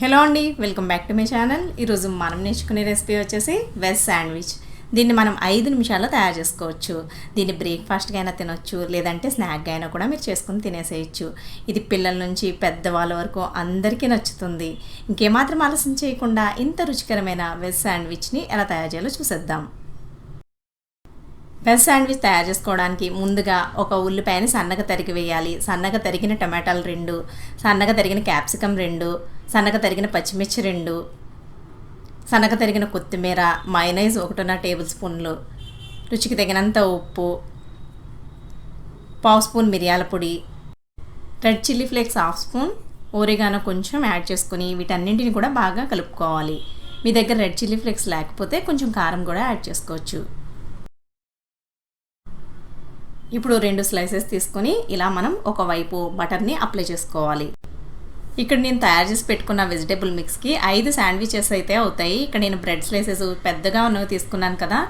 Hello అండి welcome back to my channel. ఈరోజు మనం నేర్చుకునే రెసిపీ వచ్చేసి వెజ్ శాండ్విచ్. దీన్ని మనం ఐదు నిమిషాల్లో తయారు చేసుకోవచ్చు. దీన్ని బ్రేక్ఫాస్ట్గా అయినా తినొచ్చు లేదంటే స్నాక్గా అయినా కూడా మీరు చేసుకుని తినేసేయచ్చు. ఇది పిల్లల నుంచి పెద్దవాళ్ళ వరకు అందరికీ నచ్చుతుంది. ఇంకేమాత్రం ఆలస్యం చేయకుండా ఇంత రుచికరమైన వెజ్ శాండ్విచ్ని ఎలా తయారు చేయాలో చూసేద్దాం. వెజ్ శాండ్విచ్ తయారు చేసుకోవడానికి ముందుగా ఒక ఉల్లిపాయని సన్నగా తరిగి వేయాలి. సన్నగా తరిగిన టమాటాలు రెండు సన్నగా తరిగిన క్యాప్సికం రెండు సన్నగా తరిగిన పచ్చిమిర్చి రెండు సన్నగ తరిగిన కొత్తిమీర మైనైజ్ ఒకటిన్న టేబుల్ స్పూన్లు రుచికి తగినంత ఉప్పు పావు స్పూన్ మిరియాల పొడి red chilli flakes half spoon oregano కొంచెం యాడ్ చేసుకుని వీటన్నింటిని కూడా బాగా కలుపుకోవాలి. మీ దగ్గర రెడ్ చిల్లీ ఫ్లేక్స్ లేకపోతే కొంచెం కారం కూడా యాడ్ చేసుకోవచ్చు. ఇప్పుడు రెండు స్లైసెస్ తీసుకొని ఇలా మనం ఒకవైపు బటర్ని అప్లై చేసుకోవాలి. ఇక్కడ నేను తయారు చేసి పెట్టుకున్న వెజిటేబుల్ మిక్స్కి ఐదు శాండ్విచెస్ అయితే అవుతాయి. ఇక్కడ నేను బ్రెడ్ స్లైసెస్ పెద్దగా ఉన్నవి తీసుకున్నాను కదా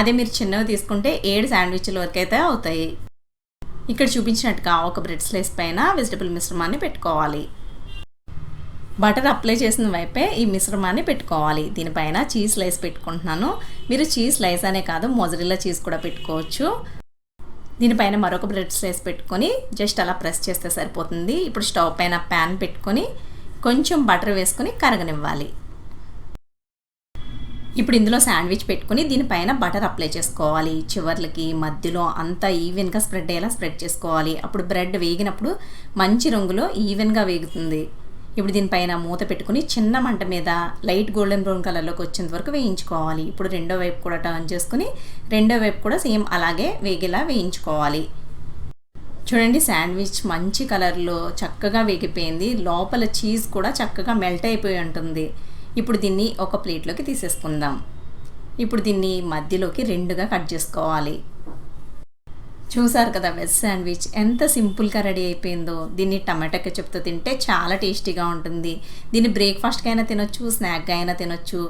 అదే మీరు చిన్నవి తీసుకుంటే ఏడు శాండ్విచ్ల వరకు అయితే అవుతాయి. ఇక్కడ చూపించినట్టుగా ఒక బ్రెడ్ స్లైస్ పైన వెజిటేబుల్ మిశ్రమాన్ని పెట్టుకోవాలి. బటర్ అప్లై చేసిన వైపే ఈ మిశ్రమాన్ని పెట్టుకోవాలి. దీనిపైన చీజ్ స్లైస్ పెట్టుకుంటున్నాను. మీరు చీజ్ స్లైస్ అనే కాదు మొజరిల్లా చీజ్ కూడా పెట్టుకోవచ్చు. దీనిపైన మరొక బ్రెడ్ స్లైస్ పెట్టుకొని జస్ట్ అలా ప్రెస్ చేస్తే సరిపోతుంది. ఇప్పుడు స్టవ్ పైన ప్యాన్ పెట్టుకొని కొంచెం బటర్ వేసుకొని కరగనివ్వాలి. ఇప్పుడు ఇందులో శాండ్విచ్ పెట్టుకుని దీనిపైన బటర్ అప్లై చేసుకోవాలి. చివర్లకి మధ్యలో అంతా ఈవెన్గా స్ప్రెడ్ అయ్యేలా స్ప్రెడ్ చేసుకోవాలి. అప్పుడు బ్రెడ్ వేగినప్పుడు మంచి రంగులో ఈవెన్గా వేగుతుంది. ఇప్పుడు దీనిపైన మూత పెట్టుకుని చిన్న మంట మీద లైట్ గోల్డెన్ బ్రౌన్ కలర్లోకి వచ్చేంత వరకు వేయించుకోవాలి. ఇప్పుడు రెండో వైపు కూడా టర్న్ చేసుకుని రెండో వైపు కూడా సేమ్ అలాగే వేగేలా వేయించుకోవాలి. చూడండి శాండ్విచ్ మంచి కలర్లో చక్కగా వేగిపోయింది. లోపల చీజ్ కూడా చక్కగా మెల్ట్ అయిపోయి ఉంటుంది. ఇప్పుడు దీన్ని ఒక ప్లేట్లోకి తీసేసుకుందాం. ఇప్పుడు దీన్ని మధ్యలోకి రెండుగా కట్ చేసుకోవాలి. చూసారు కదా వెజ్ శాండ్విచ్? ఎంత సింపుల్గా రెడీ అయిపోయిందో. దీన్ని టమాటా కెచప్తో తింటే చాలా టేస్టీగా ఉంటుంది. దీన్ని బ్రేక్ఫాస్ట్కి అయినా తినొచ్చు స్నాక్గా అయినా తినొచ్చు.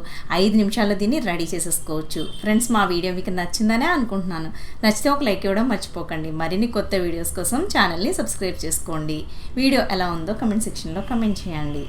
ఐదు నిమిషాల్లో దీన్ని రెడీ చేసేసుకోవచ్చు. ఫ్రెండ్స్ మా వీడియో మీకు నచ్చిందనే అనుకుంటున్నాను. నచ్చితే ఒక లైక్ ఇవ్వడం మర్చిపోకండి. మరిన్ని కొత్త వీడియోస్ కోసం ఛానల్ని సబ్స్క్రైబ్ చేసుకోండి. వీడియో ఎలా ఉందో కమెంట్ సెక్షన్లో కమెంట్ చేయండి.